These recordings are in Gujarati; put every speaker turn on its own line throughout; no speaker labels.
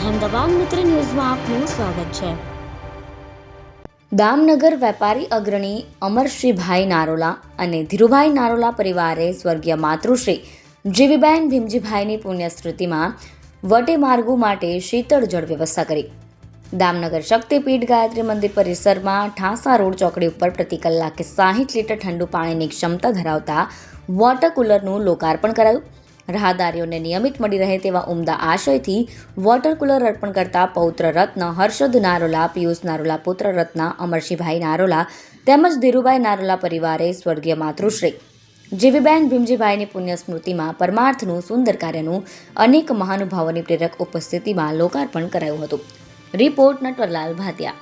અહેમદાબાદ મિત્ર ન્યૂઝમાં આપનું સ્વાગત છે.
દામનગર વેપારી અગ્રણી અમરશ્રીભાઈ નારોલા અને ધીરુભાઈ નારોલા પરિવારે સ્વર્ગીય માતૃશ્રી જીવીબેન ભીમજીભાઈની પુણ્યસ્મૃતિમાં વટેમાર્ગો માટે શીતળ જળ વ્યવસ્થા કરી. દામનગર શક્તિપીઠ ગાયત્રી મંદિર પરિસરમાં ઠાંસા રોડ ચોકડી ઉપર પ્રતિ કલાકે સાહીઠ લીટર ઠંડુ પાણીની ક્ષમતા ધરાવતા વોટર કુલરનું લોકાર્પણ કરાયું. રાહદારીઓને નિયમિત મળી રહે તેવા ઉમદા આશયથી વોટર કુલર અર્પણ કરતા પૌત્ર રત્ન હર્ષદ નારોલા, પિયુષ નારોલા, પુત્ર રત્ન અમરસિંહભાઈ નારોલા તેમજ ધીરુભાઈ નારોલા પરિવારે સ્વર્ગીય માતૃશ્રી. જીવીબેન ભીમજીભાઈની પુણ્ય સ્મૃતિમાં પરમાર્થનું સુંદર કાર્યનું અનેક મહાનુભાવોની પ્રેરક ઉપસ્થિતિમાં લોકાર્પણ કરાયું હતું. રિપોર્ટ નટવરલાલ ભાતિયા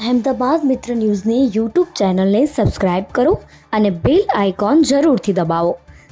અહેમદાબાદ મિત્ર ન્યૂઝની યુટ્યુબ ચેનલને સબસ્ક્રાઇબ કરો અને બેલ આઇકોન જરૂરથી દબાવો.